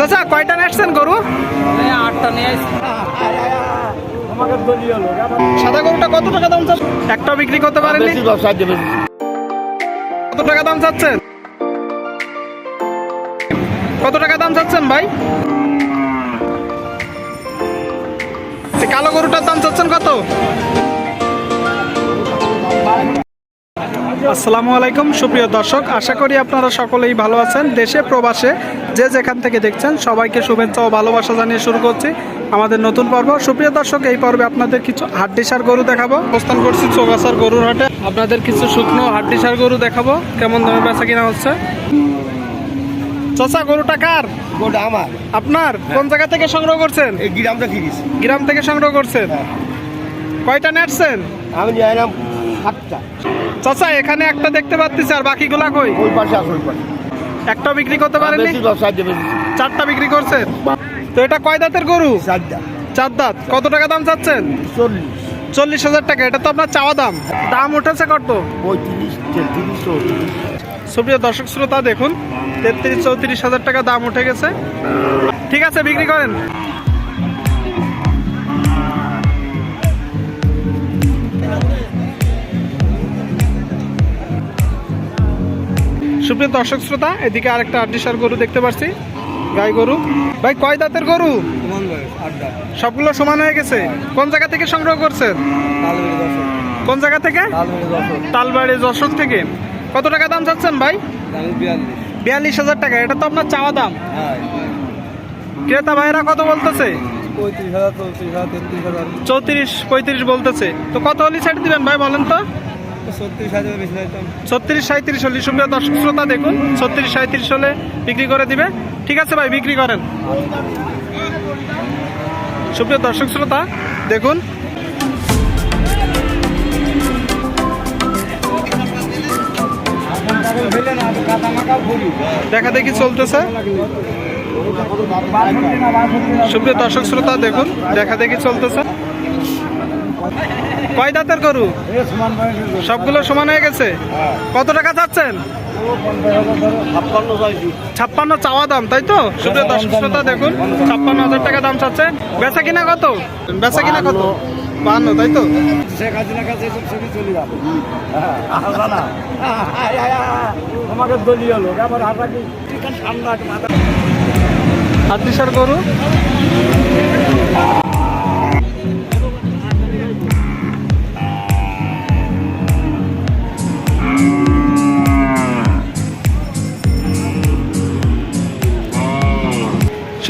চাচা কয়টা নেটছেন গরু? আটটা নিয়ে সাদা গরুটা কত টাকা দাম চাচ্ছেন? একটা বিক্রি করতে বেশি কত টাকা দাম চাচ্ছেন? কত টাকা দাম চাচ্ছেন ভাই? কালো গরুটার দাম চাচ্ছেন কত? আসসালামু আলাইকুম। সুপ্রিয় দর্শক আশা করি আপনারা সকলেই ভালো আছেন। দেশে প্রবাসে যে যেখান থেকে দেখছেন সবাইকে শুভেচ্ছা ও ভালোবাসা জানিয়ে শুরু করছি আমাদের নতুন পর্ব। সুপ্রিয় দর্শক এই পর্বে আপনাদের কিছু হাড্ডিসার গরু দেখাবো। অবস্থান করছি চৌগাছার গরুর হাটে। আপনাদের কিছু শুকনো হাড্ডিসার গরু দেখাবো। কেমন দামে বেচা কিনা হচ্ছে? চাচা গরুটা কার? আমার। আপনার? কোন জায়গা থেকে সংগ্রহ করছেন? এই গ্রামটা কিনিস গ্রাম থেকে সংগ্রহ করছেন? কয়টা নেটছেন আমি নিয়ে সাতটা। চাচা এখানে একটা দেখতে পাচ্ছি আর বাকিগুলা কই? ওই পাশে আসো ওই পাশে। একটা বিক্রি করতে বেশি চারটা বিক্রি করছেন তো এটা কয় দাঁতের গরু? চার দাঁত। কত টাকা দাম চাচ্ছেন? চল্লিশ। চল্লিশ হাজার টাকা। এটা তো আপনার চাওয়া দাম। দাম উঠেছে কত? সুপ্রিয় দর্শক শ্রোতা দেখুন তেত্রিশ চৌত্রিশ হাজার টাকা দাম উঠে গেছে। ঠিক আছে বিক্রি করেন। সুপ্রিয় দর্শক শ্রোতা এদিকে আরেকটা আড্ডিসার গরু দেখতে পাচ্ছি গাই গরু। ভাই কয় দাঁতের গরু? সবগুলো সমান হয়ে গেছে? কোন জায়গা থেকে সংগ্রহ করছেন? কোন জায়গা থেকে? তালবাড়ি যশোর থেকে। কত টাকা দাম চাচ্ছেন ভাই? বিয়াল্লিশ। হাজার টাকা। এটা তো আপনার চাওয়া দাম। ক্রেতা ভাইরা কত বলতেছে? চৌত্রিশ পঁয়ত্রিশ বলতেছে। তো কত হলি ছাড় দিবেন ভাই বলেন তো? ছত্রিশ হলে দেখুন, ছত্রিশ হলে বিক্রি করে দিবে। ঠিক আছে ভাই, বিক্রি করেন। সুপ্রিয় দর্শক শ্রোতা, দেখুন। দেখা দেখি চলতেছে। সুপ্রিয় দর্শক শ্রোতা, দেখুন, দেখা দেখি চলতেছে। কয় দাঁতের গরু? সবগুলো সমান হয়ে গেছে? কত টাকা চাচ্ছেন? ছাপ্পান্ন চাওয়া দাম তাই তো? সুপ্রিয় দর্শক শ্রোতা দেখুন ছাপ্পান্ন হাজার টাকা দাম চাচ্ছে বেচা কিনা কত? বেচা কিনা কত? বাহান্ন তাই তো? শেখ হাসিনার কাছে এসব ছবি চলে যাবে। আমাকে দলীয় লোক আমার হাতা কি? ঠান্ডা মাথা। হাতিসার গরু?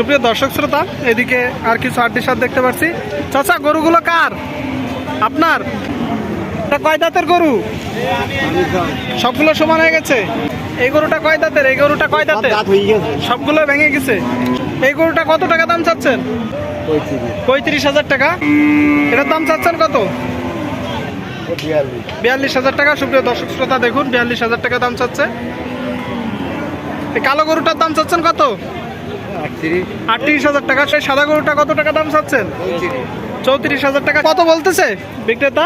সুপ্রিয় দর্শক শ্রোতা এদিকে আর কিছু আড্ডি সাত দেখতে পাচ্ছি। চাচা গরুগুলো কার? আপনার? এটা কয় দাঁতের গরু? সবগুলো সমান হয়ে গেছে? এই গরুটা কয় দাঁতের? এই গরুটা কয় দাঁতের? সবগুলো ভেঙে গেছে। এই গরুটা কত টাকা দাম চাচ্ছেন? পঁয়ত্রিশ হাজার টাকা। এটার দাম চাচ্ছেন কত? বিয়াল্লিশ। বিয়াল্লিশ হাজার টাকা। সুপ্রিয় দর্শক শ্রোতা দেখুন বিয়াল্লিশ হাজার টাকা দাম চাচ্ছে। এই কালো গরুটার দাম চাচ্ছেন কত? আটত্রিশ। হাজার টাকা। সেই সাদা গরুটা কত টাকা দাম চাচ্ছেন? চৌত্রিশ। হাজার টাকা। কত বলতেছে বিক্রেতা?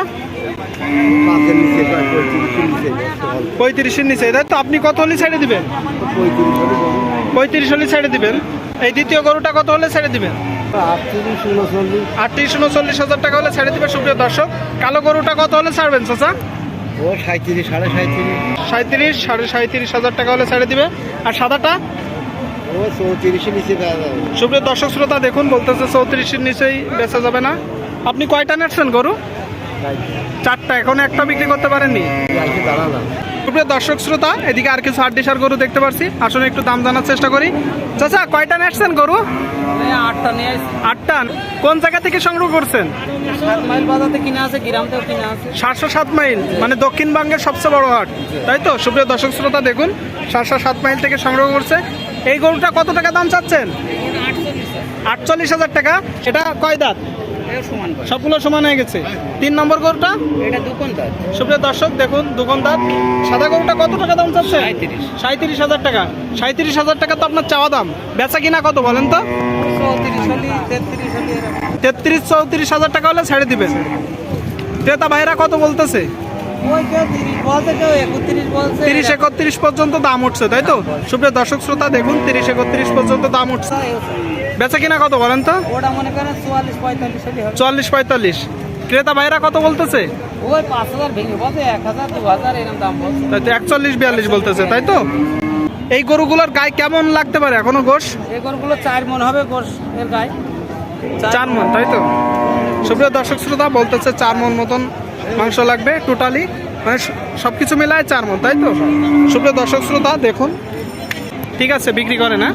পঁয়ত্রিশের নিচে। তো আপনি কত হলে ছেড়ে দিবেন? পঁয়ত্রিশ হলে ছেড়ে দিবেন। এই দ্বিতীয় গরুটা কত হলে ছেড়ে দিবেন? আটত্রিশ উনচল্লিশ হাজার টাকা হলে ছেড়ে দিবে সুপ্রিয় দর্শক কালো গরুটা কত হলে ছাড়বেন চাচা? ও সাঁত্রিশ সাড়ে সাঁত্রিশ সাঁত্রিশ সাড়ে সাঁত্রিশ হাজার টাকা হলে ছেড়ে দিবে আর সাদাটা? সুপ্রিয় দর্শক শ্রোতা দেখুন বলতেছে চৌত্রিশের নিচেই বেচা যাবে না। আপনি কয়টা নেটছেন গরু? চারটা এখন একটা বিক্রি করতে পারেননি? সুপ্রিয় দর্শক শ্রোতা এদিকে আর কিছু হাড্ডিসার গরু দেখতে পাচ্ছি আসলে একটু দাম জানার চেষ্টা করি। চাচা কয়টা নেটছেন গরু? এই আটটা নিয়ে আটটা। কোন জায়গা থেকে সংগ্রহ করছেন? সাতশো সাত মাইল মানে দক্ষিণবঙ্গের সবচেয়ে বড় হাট। তাই তো? সুপ্রিয় দর্শক শ্রোতা দেখুন সাতশো সাত মাইল থেকে সংগ্রহ করছে। এই গরুটা কত টাকা দাম চাচ্ছেন? আটচল্লিশ হাজার টাকা। এটা কয় দাঁত? সবগুলো সমান হয়ে গেছে। তিন নম্বর গরুটা? সুপ্রিয় দর্শক দেখুন দোকানদার সাদা গরুটা কত টাকা দাম চাচ্ছে। সাঁত্রিশ হাজার টাকা। সাঁত্রিশ হাজার টাকা তো আপনার চাওয়া দাম। বেচা কিনা কত বলেন তো? তেত্রিশ চৌত্রিশ হাজার টাকা হলে ছেড়ে দিবে ক্রেতা ভাইরা কত বলতেছে? তিরিশ একত্রিশ পর্যন্ত দাম উঠছে তাই তো? সুপ্রিয় দর্শক শ্রোতা দেখুন তিরিশ একত্রিশ পর্যন্ত দাম উঠছে। বেচা কিনা কত বলেন তো? মনে চুয়াল্লিশ পঁয়তাল্লিশ ক্রেতা ভাইরা কত বলতেছে? একচল্লিশ বিয়াল্লিশ বলতেছে তাই তো? এই গরুগুলোর গায়ে কেমন লাগতে পারে এখনও গোশ? এই গরুগুলো চার মন হবে গোস এর গায়ে। চার মন তাই তো? সুপ্রিয় দর্শক শ্রোতা বলতেছে চার মন মতন মাংস লাগবে টোটালি মানে সব কিছু মেলায় চার মন তাই তো? সুপ্রিয় দর্শক, শ্রোতা, দেখুন। ঠিক আছে, বিক্রি করে না